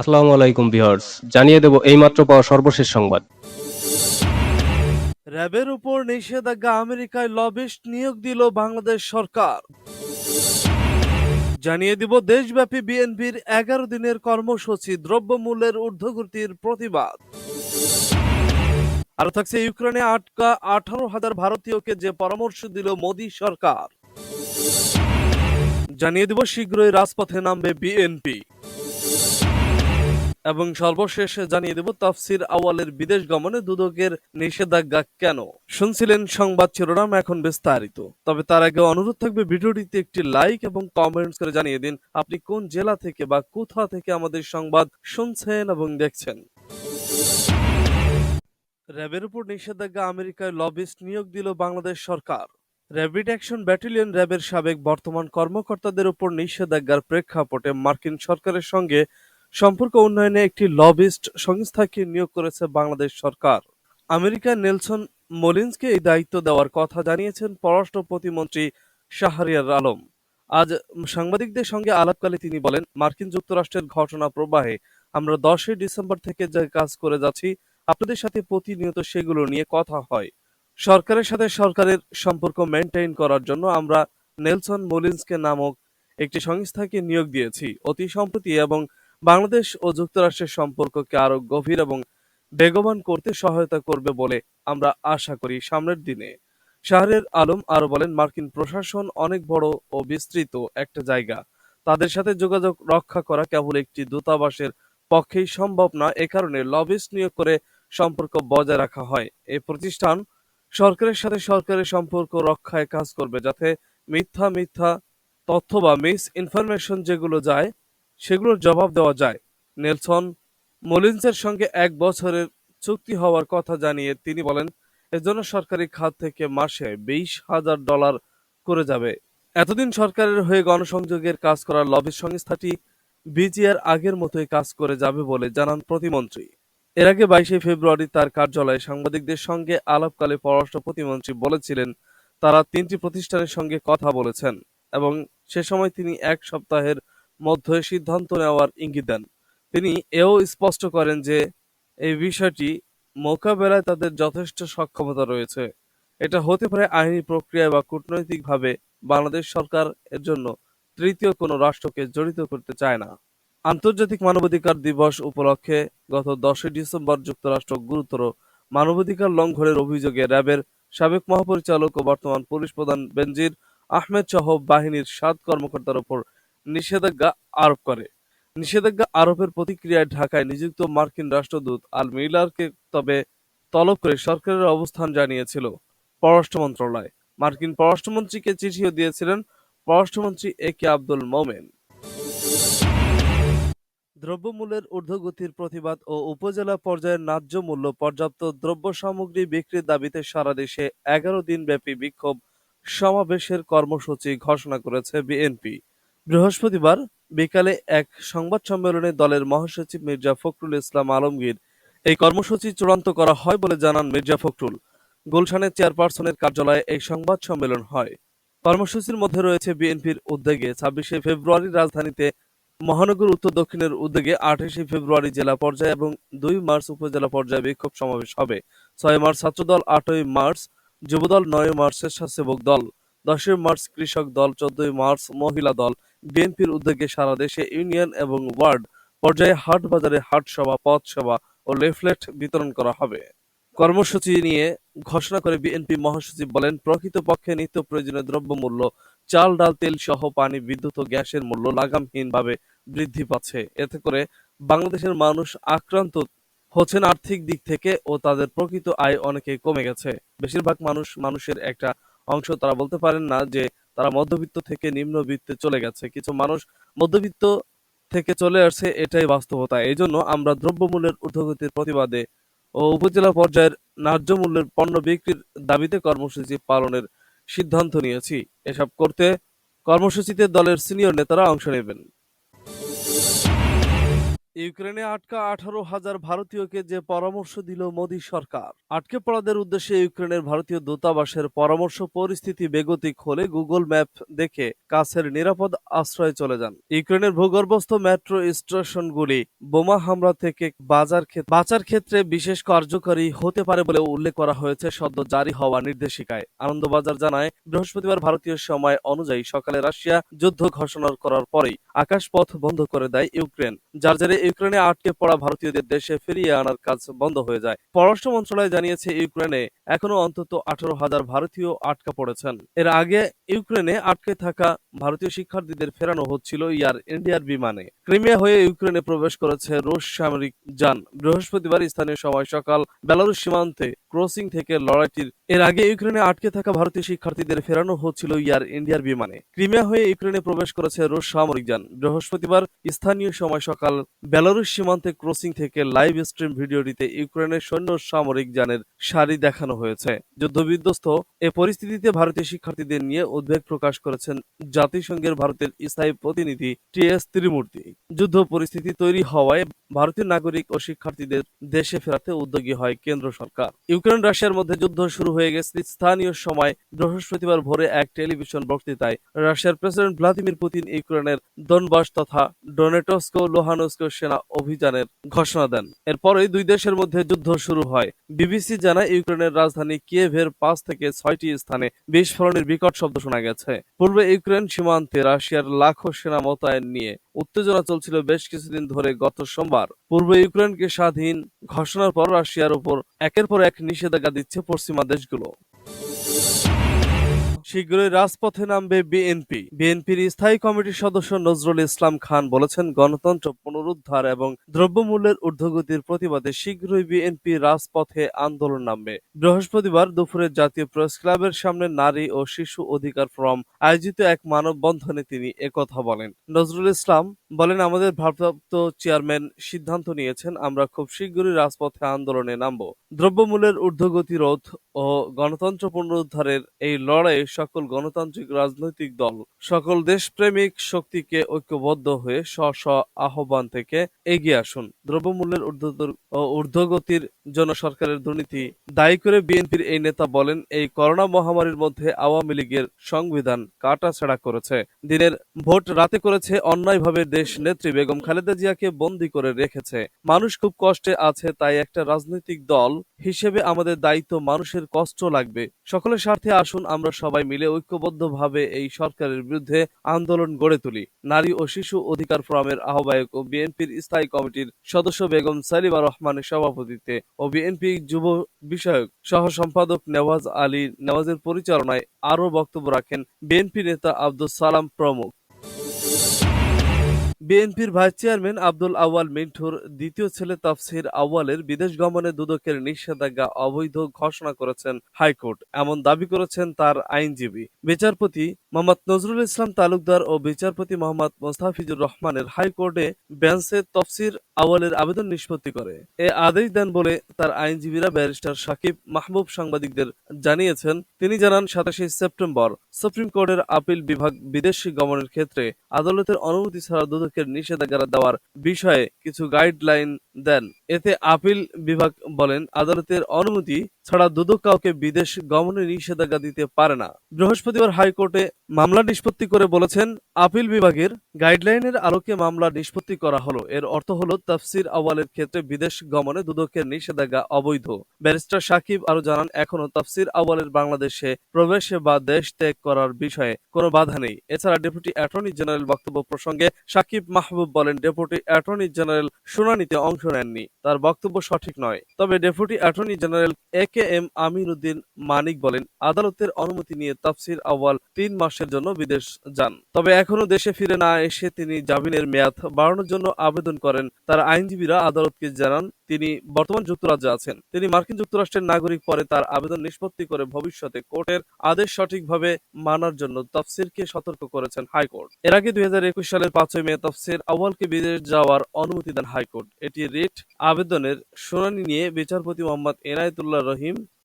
আসসালামু আলাইকুম ভিউয়ার্স, জানিয়ে দেব এইমাত্র পাওয়া সর্বশেষ সংবাদ। র্যাবের উপর নিষেধাজ্ঞা আমেরিকায় লবিস্ট নিয়োগ দিল বাংলাদেশ সরকার। জানিয়ে দিব, দেশব্যাপী বিএনপির এগারো দিনের কর্মসূচি দ্রব্যমূল্যের ঊর্ধ্বগতির প্রতিবাদ। আর থাকছে, ইউক্রেনে আটকা আঠারো হাজার ভারতীয়কে যে পরামর্শ দিল মোদী সরকার। জানিয়ে দিব, শীঘ্রই রাজপথে নামবে বিএনপি। এবং সর্বশেষ জানিয়ে দেব, তাফসির আওয়ালের বিদেশ গমনে দুদকের নিষেধাজ্ঞা কেন? শুনছিলেন সংবাদ শিরোনাম, এখন বিস্তারিত। তবে তার আগে অনুরোধ থাকবে, ভিডিওটিতে একটি লাইক এবং কমেন্টস করে জানিয়ে দিন, আপনি কোন জেলা থেকে বা কোথা থেকে আমাদের সংবাদ শুনছেন এবং দেখছেন। র্যাবের উপর নিষেধাজ্ঞা, আমেরিকায় লবিস্ট নিয়োগ দিল বাংলাদেশ সরকার। র্যাপিড অ্যাকশন ব্যাটালিয়ন র্যাবের সাবেক বর্তমান কর্মকর্তাদের উপর নিষেধাজ্ঞার প্রেক্ষাপটে মার্কিন সরকারের সঙ্গে সম্পর্ক উন্নয়নে একটি লবিস্ট সংস্থাকে নিয়োগ করেছে বাংলাদেশ সরকার। আমেরিকার নেলসন মলিন্সকে এই দায়িত্ব দেওয়ার কথা জানিয়েছেন পররাষ্ট্র প্রতিমন্ত্রী শাহরিয়ার আলম। আজ সাংবাদিকদের সঙ্গে আলাপকালে তিনি বলেন, মার্কিন যুক্তরাষ্ট্রের ঘটনা প্রবাহে আমরা দশই ডিসেম্বর থেকে যে কাজ করে যাচ্ছি, আপনাদের সাথে প্রতিনিয়ত সেগুলো নিয়ে কথা হয়। সরকারের সাথে সরকারের সম্পর্ক মেনটেইন করার জন্য আমরা নেলসন মলিন্সকে নামক একটি সংস্থাকে নিয়োগ দিয়েছি। অতি সম্প্রতি এবং বাংলাদেশ ও যুক্তরাষ্ট্রের সম্পর্ককে আরও গভীর এবং বেগবান করতে সহায়তা করবে বলে আমরা আশা করি সামনের দিনে। শাহরের আলম আরও বলেন, মার্কিন প্রশাসন অনেক বড় ও বিস্তৃত একটা জায়গা। তাদের সাথে যোগাযোগ রক্ষা করা কেবল একটি দূতাবাসের পক্ষেই সম্ভব না। এ কারণে লবিস্ট নিয়োগ করে সম্পর্ক বজায় রাখা হয়। এই প্রতিষ্ঠান সরকারের সাথে সরকারের সম্পর্ক রক্ষায় কাজ করবে যাতে মিথ্যা মিথ্যা তথ্য বা মিস ইনফরমেশন যেগুলো যায় সেগুলোর জবাব দেওয়া যায়। নেলসন মলিন্সের সঙ্গে এক বছরের চুক্তি হওয়ার কথা জানিয়ে তিনি বলেন, এজন্য সরকারি খাত থেকে মাসে বিশ হাজার ডলার করে যাবে। এতদিন সরকারের হয়ে গণসংযোগের কাজ করা লবি সংস্থাটি বিজিআর আগের মতোই কাজ করে যাবে বলে জানান প্রতিমন্ত্রী। এর আগে বাইশে ফেব্রুয়ারি তার কার্যালয়ে সাংবাদিকদের সঙ্গে আলাপকালে পররাষ্ট্র প্রতিমন্ত্রী বলেছিলেন, তারা তিনটি প্রতিষ্ঠানের সঙ্গে কথা বলেছেন এবং সে সময় তিনি এক সপ্তাহের মধ্যে সিদ্ধান্ত নেওয়ার ইঙ্গিত দেন। তিনি এও স্পষ্ট করেন যে, এই বিষয়টি মোকাবেলায় তাদের যথেষ্ট সক্ষমতা রয়েছে। এটা হতে পারে আইনি প্রক্রিয়া বা কূটনৈতিকভাবে বাংলাদেশ সরকার এর জন্য তৃতীয় কোনো রাষ্ট্রকে জড়িত করতে চায় না। আন্তর্জাতিক মানবাধিকার দিবস উপলক্ষে গত দশই ডিসেম্বর যুক্তরাষ্ট্র গুরুতর মানবাধিকার লঙ্ঘনের অভিযোগে র্যাবের সাবেক মহাপরিচালক ও বর্তমান পুলিশ প্রধান বেনজির আহমেদ সহ বাহিনীর সাত কর্মকর্তার উপর নিষেধাজ্ঞা আরোপ করে। নিষেধাজ্ঞা আরোপের প্রতিক্রিয়ায় ঢাকায় নিযুক্ত মার্কিন রাষ্ট্রদূত আল মিলারকে তবে তলব করে সরকারের অবস্থান জানিয়েছিল পররাষ্ট্র মন্ত্রণালয়। মার্কিন পররাষ্ট্রমন্ত্রীকে চিঠিও দিয়েছিলেন পররাষ্ট্রমন্ত্রী এ কে আব্দুল মোমেন। দ্রব্যমূল্যের ঊর্ধ্বগতির প্রতিবাদ ও উপজেলা পর্যায়ের ন্যায্য মূল্য পর্যাপ্ত দ্রব্য সামগ্রী বিক্রির দাবিতে সারা দেশে এগারো দিনব্যাপী বিক্ষোভ সমাবেশের কর্মসূচি ঘোষণা করেছে বিএনপি। বৃহস্পতিবার বিকালে এক সংবাদ সম্মেলনে দলের মহাসচিব মির্জা ফখরুল ইসলাম আলমগীর এই কর্মসূচি চূড়ান্ত করা হয় বলে জানান মির্জা ফখরুল। গুলশানের চেয়ারপারসনের কার্যালয়ে এই সংবাদ সম্মেলন হয়। কর্মসূচির মধ্যে রয়েছে বিএনপির উদ্যোগে ছাব্বিশে ফেব্রুয়ারি রাজধানীতে মহানগর উত্তর দক্ষিণের উদ্যোগে আঠাশে ফেব্রুয়ারি জেলা পর্যায়ে এবং দুই মার্চ উপজেলা পর্যায়ে বিক্ষোভ সমাবেশ হবে। ছয় মার্চ ছাত্রদল, আটই মার্চ যুবদল, নয় মার্চ স্বেচ্ছাসেবক দল, দশই মার্চ কৃষক দল, চোদ্দই মার্চ মহিলা দল বিএনপির উদ্যোগে সারা দেশে ইউনিয়ন এবং ওয়ার্ড পর্যায়ে হাট বাজারে হাট সভা পথ সভা ও লিফলেট বিতরণ করা হবে। কর্মসূচি নিয়ে ঘোষণা করে বিএনপি মহাসচিব বলেন, প্রকৃতপক্ষে নিত্য প্রয়োজনীয় দ্রব্যমূল্য, চাল, ডাল, তেল সহ পানি, বিদ্যুৎ ও গ্যাসের মূল্য লাগামহীনভাবে বৃদ্ধি পাচ্ছে। এতে করে বাংলাদেশের মানুষ আক্রান্ত হচ্ছেন আর্থিক দিক থেকে ও তাদের প্রকৃত আয় অনেকে কমে গেছে। বেশিরভাগ মানুষ মানুষের একটা অংশ, তারা বলতে পারেন না যে তারা মধ্যবিত্ত থেকে নিম্নবিত্তে চলে গেছে। কিছু মানুষ মধ্যবিত্ত থেকে চলে আসছে, এটাই বাস্তবতা। এই জন্য আমরা দ্রব্যমূল্যের ঊর্ধ্বগতির প্রতিবাদে ও উপজেলা পর্যায়ের ন্যায্য মূল্যের পণ্য বিক্রির দাবিতে কর্মসূচি পালনের সিদ্ধান্ত নিয়েছি। এসব করতে কর্মসূচিতে দলের সিনিয়র নেতারা অংশ নেবেন। ইউক্রেনে আটকা আঠারো হাজার ভারতীয়কে যে পরামর্শ দিল মোদী সরকার। আটকে পড়াদের উদ্দেশ্যে ইউক্রেনের ভারতীয় দূতাবাসের পরামর্শ পরিস্থিতি বেগতিক হলে গুগল ম্যাপ দেখে কাছের নিরাপদ আশ্রয়ে চলে যান। ইউক্রেনের ভূগর্ভস্থ মেট্রো স্টেশনগুলি বোমা হামলা থেকে বাজার বাঁচার ক্ষেত্রে বিশেষ কার্যকরী হতে পারে বলে উল্লেখ করা হয়েছে সদ্য জারি হওয়া নির্দেশিকায়। আনন্দবাজার জানায়, বৃহস্পতিবার ভারতীয় সময় অনুযায়ী সকালে রাশিয়া যুদ্ধ ঘোষণা করার পরেই আকাশপথ বন্ধ করে দেয় ইউক্রেন, যার জেরে ইউক্রেনে আটকে পড়া ভারতীয়দের দেশে ফিরিয়ে আনার কাজ বন্ধ হয়ে যায়। পররাষ্ট্র মন্ত্রণালয় জানিয়েছে, ইউক্রেনে এখনও অন্তত আঠারো হাজার ভারতীয় আটকা পড়েছেন। এর আগে ইউক্রেনে আটকে থাকা ভারতীয় শিক্ষার্থীদের ফেরানো হচ্ছিল ইয়ার ইন্ডিয়ার বিমানে। ক্রিমিয়া হয়ে ইউক্রেনে প্রবেশ করেছে রুশ সামরিক যান। বৃহস্পতিবার স্থানীয় সময় সকাল বেলারুশ সীমান্তে ক্রসিং থেকে লড়াইটির এর আগে ইউক্রেনে আটকে থাকা ভারতীয় শিক্ষার্থীদের ফেরানো হচ্ছিল ইয়ার ইন্ডিয়ার বিমানে। ক্রিমিয়া হয়ে ইউক্রেনে প্রবেশ করেছে রুশ সামরিক যান। বৃহস্পতিবার স্থানীয় সময় সকাল বেলারুশ সীমান্তে ক্রসিং থেকে লাইভ স্ট্রিম ভিডিওটিতে ইউক্রেনের সৈন্য সামরিক যানের সারি দেখানো হয়েছে। যুদ্ধবিধ্বস্ত এ পরিস্থিতিতে ভারতীয় শিক্ষার্থীদের নিয়ে উদ্বেগ প্রকাশ করেছেন জাতিসংঘের ভারতের স্থায়ী প্রতিনিধি টি এস ত্রিমূর্তি। যুদ্ধ পরিস্থিতি তৈরি হওয়ায় ভারতীয় নাগরিক ও শিক্ষার্থীদের দেশে ফেরাতে উদ্যোগী হয় কেন্দ্র সরকার। ইউক্রেন, রাশিয়ার মধ্যে যুদ্ধ শুরু হয়ে গেছে। স্থানীয় সময় বৃহস্পতিবার ভোরে এক টেলিভিশন বক্তৃতায় রাশিয়ার প্রেসিডেন্ট ভ্লাদিমির পুতিন ইউক্রেনের দনবাস তথা ডোনেটস্কো লোহানস্কো সেনা অভিযানের ঘোষণা দেন। এরপরেই দুই দেশের মধ্যে যুদ্ধ শুরু হয়। বিবিসি জানায়, ইউক্রেনের রাজধানী কিয়েভের পাঁচ থেকে ছয়টি স্থানে বিস্ফোরণের বিকট শব্দ শোনা গেছে। পূর্বে ইউক্রেন সীমান্তে রাশিয়ার লাখো সেনা মোতায়েন নিয়ে উত্তেজনা চলছিল বেশ কিছুদিন ধরে গত সোমবার। পূর্ব ইউক্রেনকে স্বাধীন ঘোষণার পর রাশিয়ার উপর একের পর এক নিষেধাজ্ঞা দিচ্ছে পশ্চিমা দেশগুলো। শীঘ্রই রাজপথে নামবে বিএনপি বিএনপির স্থায়ী কমিটির সদস্য নজরুল ইসলাম খান বলেছেন, গণতন্ত্র পুনরুদ্ধার এবং দ্রব্যমূল্যের ঊর্ধ্বগতির প্রতিবাদে শীঘ্রই বিএনপি রাজপথে আন্দোলন নামবে। বৃহস্পতিবার দুপুরে জাতীয় প্রেস ক্লাবের সামনে নারী ও শিশু অধিকার ফোরাম আয়োজিত এক মানববন্ধনে তিনি একথা বলেন। নজরুল ইসলাম বলেন, আমাদের ভারপ্রাপ্ত চেয়ারম্যান সিদ্ধান্ত নিয়েছেন, আমরা খুব শীঘ্রই রাজপথে আন্দোলনে নামব। দ্রব্যমূল্যের ঊর্ধ্বগতি রোধ ও গণতন্ত্র পুনরুদ্ধারের এই লড়াইয়ে সকল গণতান্ত্রিক রাজনৈতিক দল, সকল দেশপ্রেমিক শক্তিকে ঐক্যবদ্ধ হয়ে স্ব স্ব আহ্বান থেকে এগিয়ে আসুন। দ্রব্যমূল্যের ঊর্ধ্বগতির জন্য সরকারের দুর্নীতি দায়ী করে বিএনপির এই নেতা বলেন, এই করোনা মহামারীর মধ্যে আওয়ামী লীগের সংবিধান কাটাছেড়া করেছে। দিনের ভোট রাতে করেছে, অন্যায়ভাবে দেশ নেত্রী বেগম খালেদা জিয়াকে বন্দী করে রেখেছে। মানুষ খুব কষ্টে আছে, তাই একটা রাজনৈতিক দল হিসেবে আমাদের দায়িত্ব মানুষের কষ্ট লাগবে। সকলের স্বার্থে আসুন, আমরা সবাই মিলে ঐক্যবদ্ধভাবে এই সরকারের বিরুদ্ধে আন্দোলন গড়ে তুলি। নারী ও শিশু অধিকার ফোরামের আহ্বায়ক ও বিএনপির স্থায়ী কমিটির সদস্য বেগম সালিমা রহমানের সভাপতিত্বে ও বিএনপি যুব বিষয়ক সহ সম্পাদক নেওয়াজ আলী নেওয়াজের পরিচালনায় আরও বক্তব্য রাখেন বিএনপি নেতা আব্দুল সালাম প্রমুখ। বিএনপির ভাইস চেয়ারম্যান আব্দুল আওয়াল মিন্টুর দ্বিতীয় ছেলে তাফসির আওয়ালের বিদেশ গমনে দুদকের নিষেধাজ্ঞা অবৈধ ঘোষণা করেছেন হাইকোর্ট। এমন দাবি করেছেন তার আইনজীবী। বিচারপতি মোহাম্মদ নজরুল ইসলাম তালুকদার ও বিচারপতি মোহাম্মদ মোস্তাফিজুর রহমানের হাইকোর্টে বেঞ্চে তফসির আওয়ালের আবেদন নিষ্পত্তি করে। এ আদেশ দেন বলে তার আইনজীবীরা ব্যারিস্টার সাকিব মাহবুব সাংবাদিকদের জানিয়েছেন। তিনি জানান, সাতাশে সেপ্টেম্বর সুপ্রিম কোর্টের আপিল বিভাগ বিদেশি গমনের ক্ষেত্রে আদালতের অনুমতি ছাড়া দুদকের নিষেধাজ্ঞা দেওয়ার বিষয়ে কিছু গাইডলাইন দেন। এতে আপিল বিভাগ বলেন, আদালতের অনুমতি ছাড়া দুদক কাউকে বিদেশ গমনে নিষেধাজ্ঞা দিতে পারে না। বৃহস্পতিবার হাইকোর্টে মামলা নিষ্পত্তি করে বলেছেন, আপিল বিভাগের গাইডলাইনের আলোকে মামলা নিষ্পত্তি করা হলো। এর অর্থ হলো, তাফসির আওয়ালের ক্ষেত্রে বিদেশ গমনে দুদকের নিষেধাজ্ঞা অবৈধ। ব্যারিস্টার সাকিব আরও জানান এখনও তাফসির আওয়ালের বাংলাদেশে প্রবেশে বা দেশ ত্যাগ করার বিষয়ে কোনো বাধা নেই। এছাড়া ডেপুটি অ্যাটর্নি জেনারেল বক্তব্য প্রসঙ্গে সাকিব মাহবুব বলেন, ডেপুটি অ্যাটর্নি জেনারেল শুনানিতে অংশ নেননি। তার বক্তব্য সঠিক নয়। তবে deputy attorney general A K M Amir Uddin Manik বলেন, আদালতের অনুমতি নিয়ে তাফসির আওয়াল তিন মাসের জন্য বিদেশ যান। তবে এখনও দেশে ফিরে না এসে তিনি জামিনের মেয়াদ বাড়ানোর জন্য আবেদন করেন। তার আইনজীবীরা আদালতকে জানান, তিনি বর্তমান যুক্তরাজ্যে আছেন। তিনি মার্কিন যুক্তরাষ্ট্রের নাগরিক পরে তার আবেদন নিষ্পত্তি করে ভবিষ্যতে কোর্টের আদেশ সঠিকভাবে মানার জন্য তফসিরকে সতর্ক করেছেন হাইকোর্ট। এর আগে দুই হাজার একুশ সালের পাঁচই মে তফসির আউয়ালকে বিদেশ যাওয়ার অনুমতি দেন হাইকোর্ট। এটি রিট আবেদনের শুনানি নিয়ে বিচারপতি মোহাম্মদ এনায়েতুল্লাহ রহিম